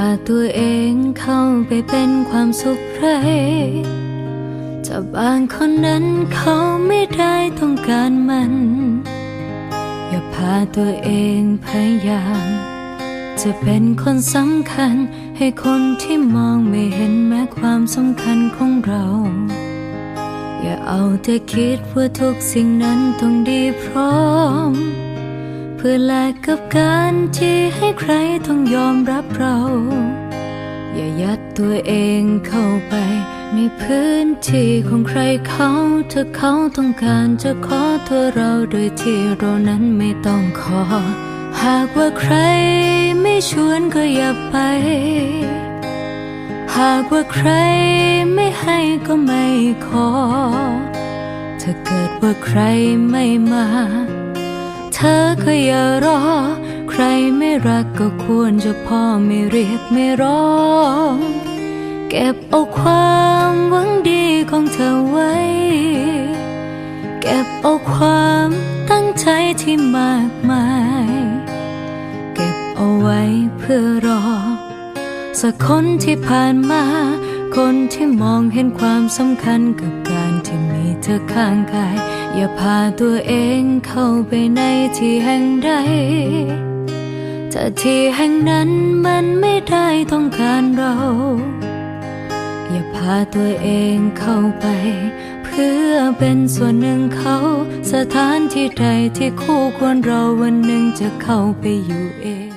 าตัวเองเข้าไปเป็นความสุขไรจะบางคนนั้นเขาไม่ได้ต้องการมัน อย่าพาตัวเองพยายาม จะเป็นคนสำคัญให้คนที่มองไม่เห็นแม้ความสำคัญของเรา อย่าเอาแต่คิดว่าทุกสิ่งนั้นต้องดีพร้อม พื่อแลกกับการที่ให้ใครต้องยอมรับเรา อย่ายัดตัวเองเข้าไป ในพื้นที่ของใครเขาถ้าเขาต้องการจะขอตัวเราโดยที่เรานั้นไม่ต้องขอ หากว่าใครไม่ชวนก็อย่าไป หากว่าใครไม่ให้ก็ไม่ขอ ถ้าเกิดว่าใครไม่มา ธอก็อย่ารอ ใครไม่รักก็ควรจะพ่อไม่เรียกไม่ร้อง เก็บเอาความหวังดีของเธอไว้ เก็บเอาความตั้งใจที่มากมาย เก็บเอาไว้เพื่อรอ สักคนที่ผ่านมา คนที่มองเห็นความสำคัญกับการที่มีเธอข้างกาย อย่าพาตัวเองเข้าไปในที่แห่งใดถ้าที่แห่งนั้นมันไม่ได้ต้องการเรา อย่าพาตัวเองเข้าไป เพื่อเป็นส่วนหนึ่งเขา สถานที่ใดที่คู่ควรเราวันหนึ่งจะเข้าไปอยู่เอง